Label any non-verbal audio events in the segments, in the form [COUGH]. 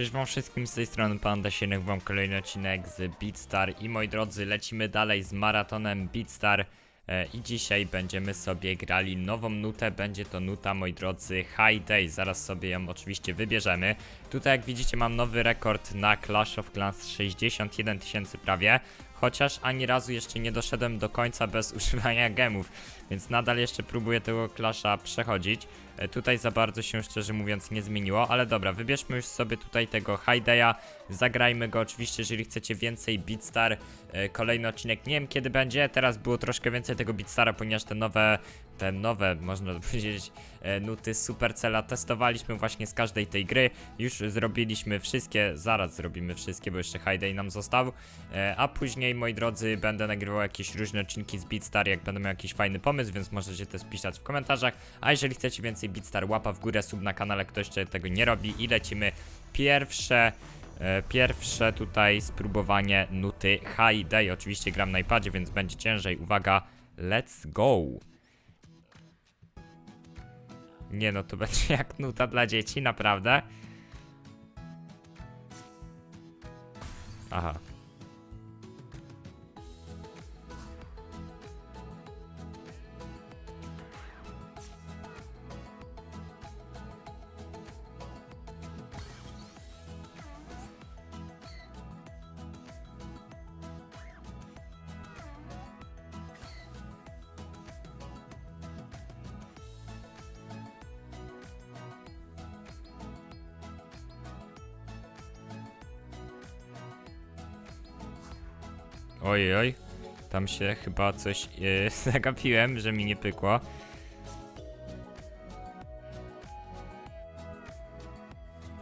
Cześć wam wszystkim z tej strony Panda Sienek, wam kolejny odcinek z Beatstar. I moi drodzy lecimy dalej z maratonem Beatstar. E, i dzisiaj będziemy sobie grali nową nutę, będzie to nuta moi drodzy High Day, zaraz sobie ją oczywiście wybierzemy. Tutaj jak widzicie mam nowy rekord na Clash of Clans. 61 tysięcy prawie, chociaż ani razu jeszcze nie doszedłem do końca bez [LAUGHS] używania gemów, więc nadal jeszcze próbuję tego Clasha przechodzić. E, Tutaj za bardzo się szczerze mówiąc nie zmieniło, ale dobra, wybierzmy już sobie tutaj tego Hideya, zagrajmy go oczywiście, jeżeli chcecie więcej Beatstar, e, kolejny odcinek, nie wiem kiedy będzie, teraz było troszkę więcej tego Beatstara, ponieważ te nowe, te nowe, można [LAUGHS] powiedzieć, e, nuty Supercella testowaliśmy właśnie z każdej tej gry, już zrobiliśmy wszystkie, zaraz zrobimy wszystkie, bo jeszcze Hidey nam został, e, a później, moi drodzy, będę nagrywał jakieś różne odcinki z Beatstar, jak będę miał jakiś fajny pomysł, więc możecie też pisać w komentarzach, a jeżeli chcecie więcej Beatstar, łapa w górę, sub na kanale, ktoś jeszcze tego nie robi i lecimy pierwsze e, pierwsze tutaj spróbowanie nuty High Day. Oczywiście gram na iPadzie, więc będzie ciężej. Uwaga, let's go! Nie no, to [LAUGHS] będzie jak nuta dla dzieci, naprawdę. Aha. Oj, oj. Tam się chyba coś yy, [LAUGHS] zagapiłem, że mi nie pykło.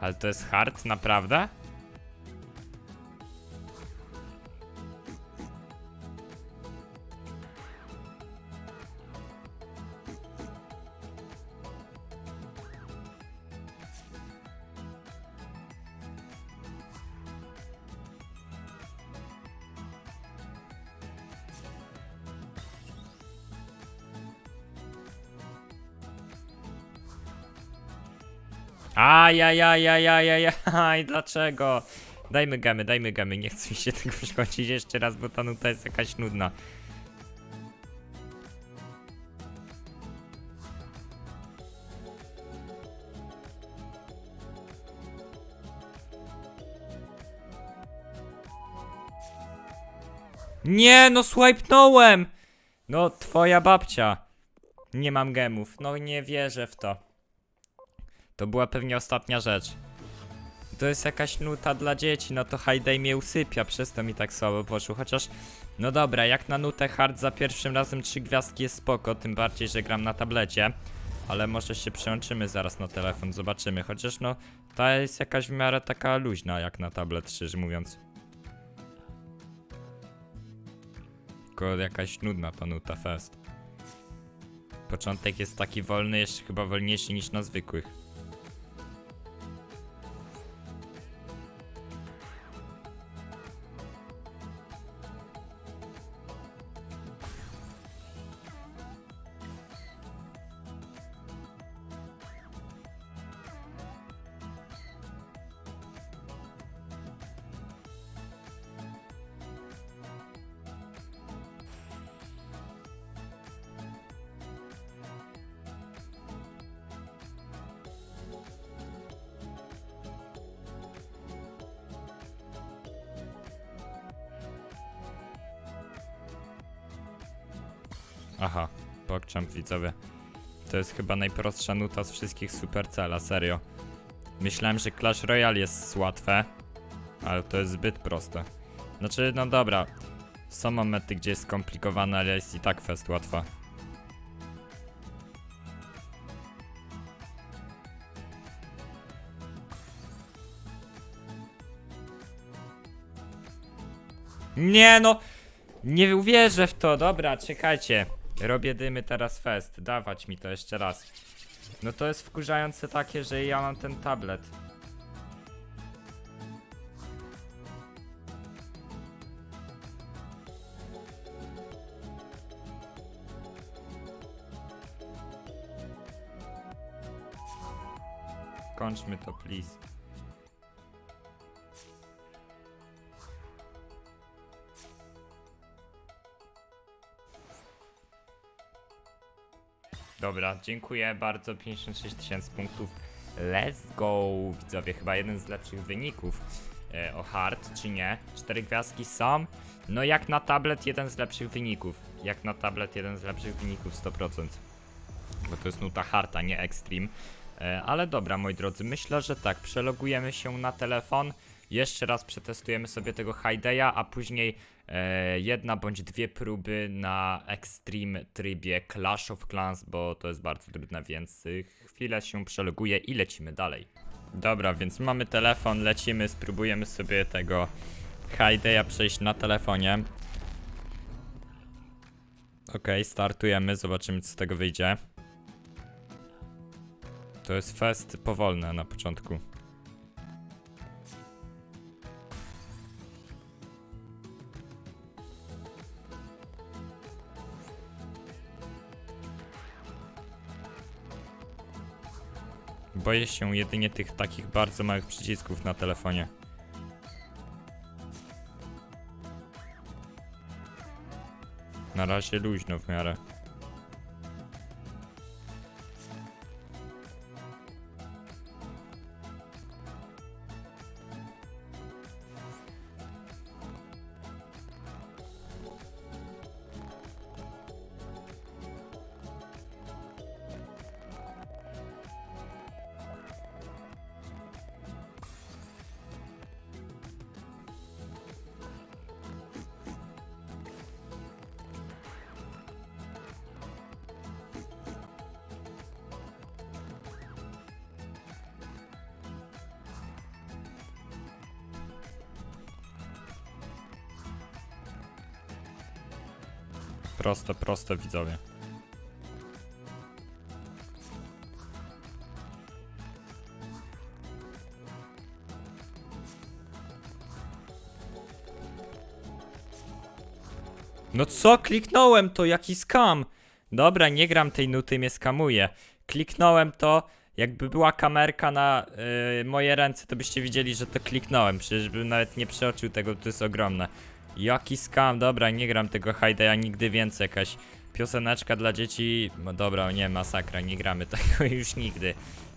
Ale to jest hard, naprawdę? Ajajajajajajaj, [LAUGHS] dlaczego? Dajmy gemy, dajmy gemy, nie chcę mi się tego przechodzić jeszcze raz, bo ta nuta jest jakaś nudna. Nie, no swipenąłem! No, twoja babcia. Nie mam gemów, no nie wierzę w to. To była pewnie ostatnia rzecz. To jest jakaś nuta dla dzieci, no to Hayday mnie usypia, przez to mi tak słabo poszło, chociaż... No dobra, jak na nutę hard za pierwszym razem trzy gwiazdki jest spoko, tym bardziej, że gram na tablecie. Ale może się przełączymy zaraz na telefon, zobaczymy, chociaż no... Ta jest jakaś w miarę taka luźna jak na tablet, szczerze mówiąc. Tylko jakaś nudna ta nuta fest. Początek jest taki wolny, jeszcze chyba wolniejszy niż na zwykłych. Aha, PogChamp widzowie. To jest chyba najprostsza nuta z wszystkich Supercella, serio. Myślałem, że Clash Royale jest łatwe, ale to jest zbyt proste. Znaczy, no dobra, są momenty, gdzie jest skomplikowane, ale jest i tak fest łatwa. Nie no! Nie uwierzę w to, dobra, czekajcie. Robię dymy teraz fest, dawać mi to jeszcze raz. No to jest wkurzające takie, że ja mam ten tablet. Kończmy to, please. Dobra, dziękuję bardzo. 56 tysięcy punktów. Let's go! Widzowie, chyba jeden z lepszych wyników. E, o hard, czy nie? Cztery gwiazdki są. No jak na tablet, jeden z lepszych wyników. Jak na tablet, jeden z lepszych wyników 100%. Bo to jest nuta harta, nie extreme. E, ale dobra, moi drodzy, myślę, że tak. Przelogujemy się na telefon. Jeszcze raz przetestujemy sobie tego Hideya, a później jedna bądź dwie próby na Extreme trybie Clash of Clans, bo to jest bardzo trudne, więc y, chwilę się przeloguję i lecimy dalej. Dobra, więc mamy telefon, lecimy, spróbujemy sobie tego Hideya przejść na telefonie. Okej, startujemy, zobaczymy co z tego wyjdzie. To jest fest powolne na początku. Boję się jedynie tych takich bardzo małych przycisków na telefonie. Na razie luźno w miarę. Proste, proste widzowie. No co? Kliknąłem to, jaki skam! Dobra, nie gram tej nuty, mnie skamuje. Kliknąłem to, jakby była kamerka na y, moje ręce, to byście widzieli, że to kliknąłem. Przecież bym nawet nie przeoczył tego, to jest ogromne. Jaki skam, dobra, nie gram tego Hide'a nigdy więcej, jakaś pioseneczka dla dzieci, no dobra, nie, masakra, nie gramy [LAUGHS] tego już nigdy.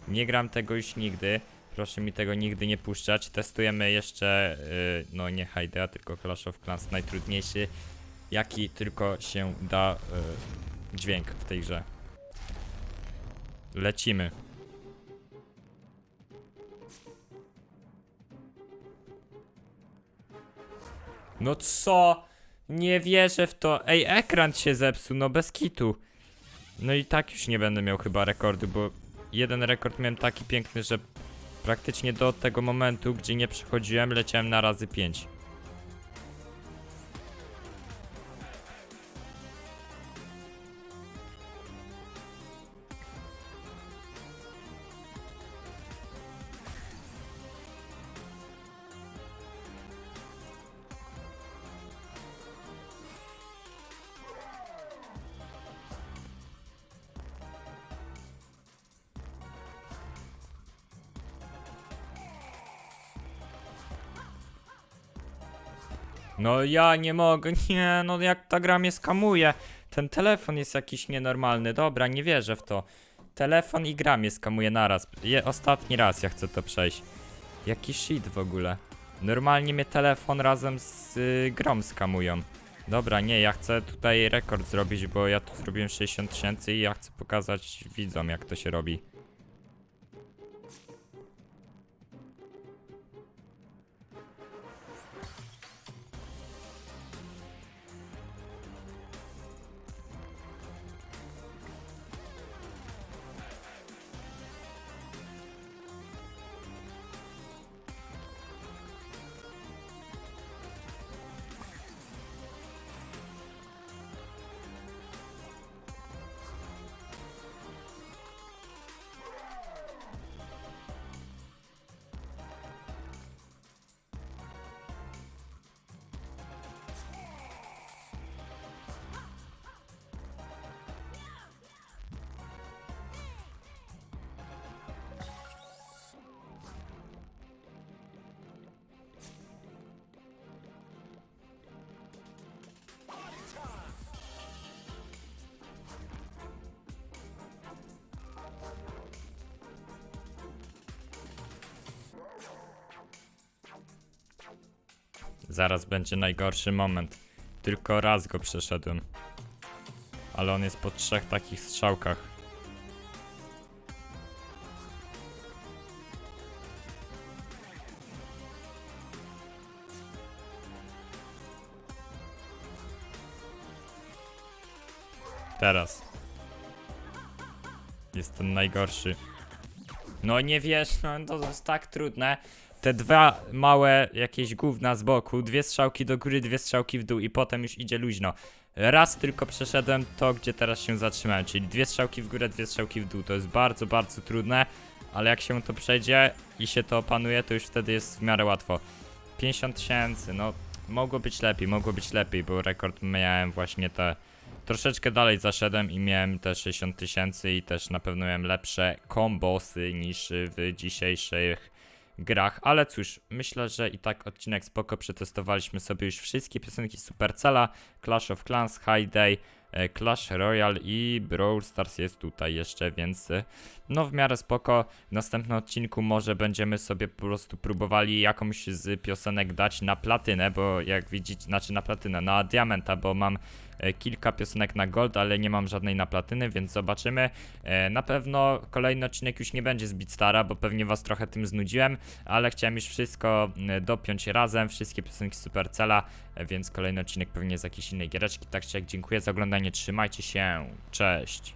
Nie gram tego już nigdy, proszę mi tego nigdy nie puszczać. Testujemy jeszcze, y, no nie Hide'a, tylko Clash of Clans, najtrudniejszy, jaki tylko się da y, dźwięk w tej grze. Lecimy. No co? Nie wierzę w to. Ej, ekran się zepsuł, no bez kitu. No i tak już nie będę miał chyba rekordu, bo jeden rekord miałem taki piękny, że praktycznie do tego momentu, gdzie nie przechodziłem, leciałem na razy 5. No ja nie mogę, [LAUGHS] nie, no jak ta gra mnie skamuje. Ten telefon jest jakiś nienormalny, dobra, nie wierzę w to. Telefon i gra mnie skamuje naraz. Je, ostatni raz ja chcę to przejść. Jaki shit w ogóle. Normalnie mnie telefon razem z y, skamują. Dobra, nie, ja chcę tutaj rekord zrobić, bo ja tu zrobiłem 60 tysięcy i ja chcę pokazać widzom jak to się robi. Zaraz będzie najgorszy moment. Tylko raz go przeszedłem. Ale on jest po trzech takich strzałkach. Teraz. Jest ten najgorszy. No nie wiesz, no to jest tak trudne. Te dwa małe jakieś gówna z boku, dwie strzałki do góry, dwie strzałki w dół i potem już idzie luźno. Raz tylko przeszedłem to, gdzie teraz się zatrzymałem, czyli dwie strzałki w górę, dwie strzałki w dół. To jest bardzo, bardzo trudne, ale jak się to przejdzie i się to opanuje, to już wtedy jest w miarę łatwo. 50 tysięcy, no mogło być lepiej, mogło być lepiej, bo rekord miałem właśnie te Troszeczkę dalej zaszedłem i miałem te 60 tysięcy i też na pewno miałem lepsze kombosy niż w dzisiejszych grach, ale cóż, myślę, że i tak odcinek spoko, przetestowaliśmy sobie już wszystkie piosenki Supercella, Clash of Clans, High Day, e, Clash Royale i Brawl Stars jest tutaj jeszcze, więc e, no w miarę spoko. W następnym odcinku może będziemy sobie po prostu próbowali jakąś z piosenek dać na platynę, bo jak widzicie, znaczy na platynę, na diamenta, bo mam e, kilka piosenek na gold, ale nie mam żadnej na platyny, więc zobaczymy. E, Na pewno kolejny odcinek już nie będzie z Beatstara, bo pewnie was trochę tym znudziłem, ale chciałem już wszystko dopiąć razem, wszystkie piosenki Supercella, e, więc kolejny odcinek pewnie z jakiejś innej giereczki. Tak czy jak dziękuję za oglądanie, trzymajcie się, cześć!